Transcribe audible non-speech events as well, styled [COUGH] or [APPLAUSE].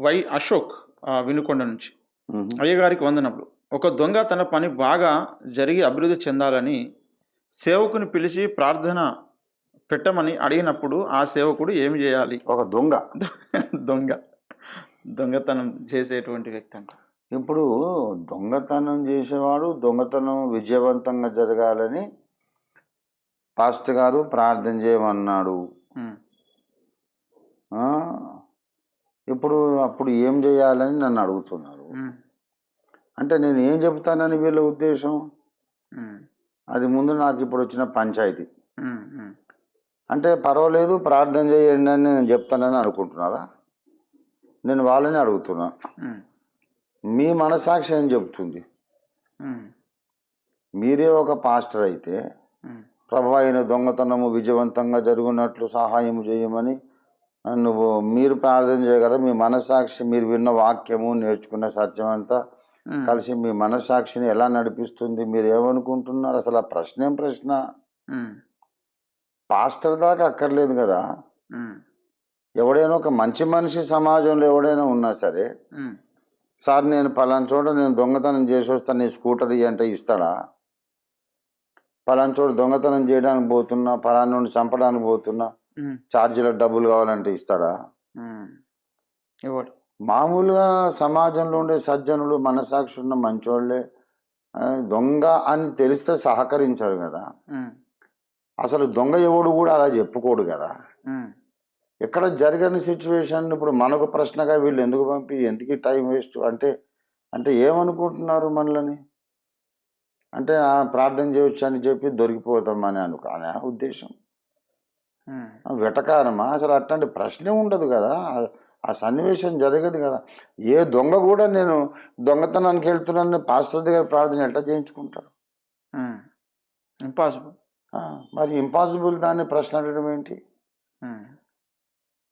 Why Ashok Vinukonda నుంచి. అయ్యగారికి వందనములు. ఒక దొంగ తన పని బాగా జరిగి అభివృద్ధి చెందాలని సేవకుని పిలిచి ప్రార్థన పెట్టమని అడిగినప్పుడు ఆ సేవకుడు ఏమి చేయాలి? ఒక దొంగ. [LAUGHS] దొంగ. దొంగతనం చేసేటువంటి వ్యక్తి అంట. ఇప్పుడు దొంగతనం చేసేవాడు దొంగతనం విజయవంతంగా జరగాలని పాస్టర్ గారు ప్రార్థన చేయమన్నాడు ఉమ్, ఆ, ఇప్పుడు అప్పుడు ఏం చేయాలని నన్ను అడుగుతున్నారు. అంటే నేను ఏం చెప్తానని వీళ్ళ ఉద్దేశం? అది ముందు నాకు ఇప్పుడు వచ్చిన పంచాయతీ. అంటే పర్వాలేదు ప్రార్థన చేయండి అని నేను చెప్తానని అనుకుంటున్నారా? నేను వాళ్ళని అడుగుతున్నా. మీ మనసాక్షి ఏం చెప్తుంది మీరే ఒక పాస్టర్ అయితే ప్రభు అయిన దొంగతనము విజయవంతంగా జరుగునట్లు సహాయం చేయమని నువ్వు మీరు ప్రార్థన చేయగలరా మీ మనసాక్షి మీరు విన్న వాక్యము నేర్చుకున్న సత్యం అంతా కలిసి మీ మనసాక్షిని ఎలా నడిపిస్తుంది మీరు ఏమనుకుంటున్నారు? అసలు ఆ ప్రశ్న ఏం ప్రశ్న? పాస్టర్ దాకా అక్కర్లేదు కదా. ఎవడైనా ఒక మంచి మనిషి సమాజంలో ఎవడైనా ఉన్నా సరే సార్ నేను పలానా చోట నేను దొంగతనం చేసి వస్తాను నీ స్కూటర్ అంటే ఇస్తాడా? పలానా చోట దొంగతనం చేయడానికి పోతున్నా పలానా నుండి చంపడానికి పోతున్నా ఉమ్, ఛార్జీలకు డబ్బులు కావాలంటే ఇస్తాడా. ఇవ్వడు. మామూలుగా సమాజంలో ఉండే సజ్జనులు మనసాక్షి ఉన్న మంచోళ్ళే దొంగ అని తెలిస్తే సహకరించారు కదా. అసలు దొంగ ఎవడు కూడా అలా చెప్పుకోడు కదా. ఎక్కడ జరగని సిచ్యువేషన్ ఇప్పుడు మనకు ప్రశ్నగా వీళ్ళు ఎందుకు పంపి ఎందుకు టైం వేస్ట్ అంటే అంటే ఏమనుకుంటున్నారు మనలని? అంటే ఆ, ప్రార్థన చేయొచ్చు అని చెప్పి దొరికిపోతామని అనుకో అనే ఉద్దేశం. వెటకారమా అసలు అట్లాంటి ప్రశ్నే ఉండదు కదా. ఆ- సన్నివేశం జరగదు కదా. ఏ దొంగ కూడా నేను దొంగతనానికి వెళ్తున్నాను పాస్టర్ దగ్గర ప్రార్థన ఎట్లా చేయించుకుంటారు? ఉమ్. ఇంపాసిబుల్ మరి ఇంపాసిబుల్ దాన్ని ప్రశ్న అడగడం ఏంటి?